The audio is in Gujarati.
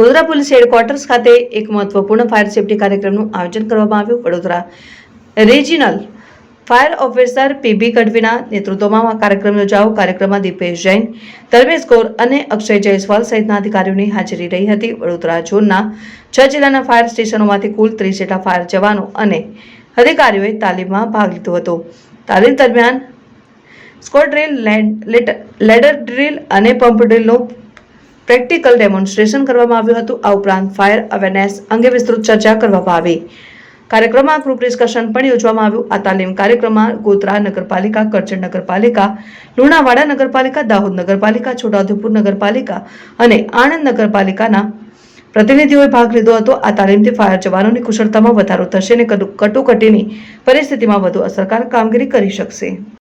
ગોધરા પોલીસ હેડક્વાર્ટર્સ ખાતે એક મહત્વપૂર્ણ ફાયર સેફટી કાર્યક્રમનું આયોજન કરવામાં આવ્યું. Vadodara regional fire officer PB ગઢવીના નેતૃત્વમાં કાર્યક્રમ યોજાયો. કાર્યક્રમમાં દીપેશ જૈન, ધર્મેશ ગોર અને અક્ષય જયસ્વાલ સહિતના અધિકારીઓની હાજરી રહી હતી. વડોદરા ઝોનના છ જિલ્લાના ફાયર સ્ટેશનોમાંથી કુલ ત્રીસ જેટલા ફાયર જવાનો અને અધિકારીઓએ તાલીમમાં ભાગ લીધો હતો. તાલીમ દરમિયાન સ્કોડ ડ્રીલ લેડર ડ્રીલ અને પંપ ડ્રીલનું પ્રેક્ટિકલ ડેમોન્સ્ટ્રેશન કરવામાં આવ્યું હતું. આ ઉપરાંત ફાયર અવેરનેસ અંગે વિસ્તૃત ચર્ચા કરવામાં આવી. કાર્યક્રમમાં ગ્રુપ ડિસ્કશન પણ યોજવામાં આવ્યું. આ તાલીમ કાર્યક્રમમાં ગોધરા નગરપાલિકા, કરજણ નગરપાલિકા, લુણાવાડા નગરપાલિકા, દાહોદ નગરપાલિકા, છોટાઉદેપુર નગરપાલિકા અને આણંદ નગરપાલિકાના પ્રતિનિધિઓએ ભાગ લીધો હતો. આ તાલીમથી ફાયર જવાનોની કુશળતામાં વધારો થશે અને કટુ- કટોકટીની પરિસ્થિતિમાં વધુ અસરકારક કામગીરી કરી શકશે.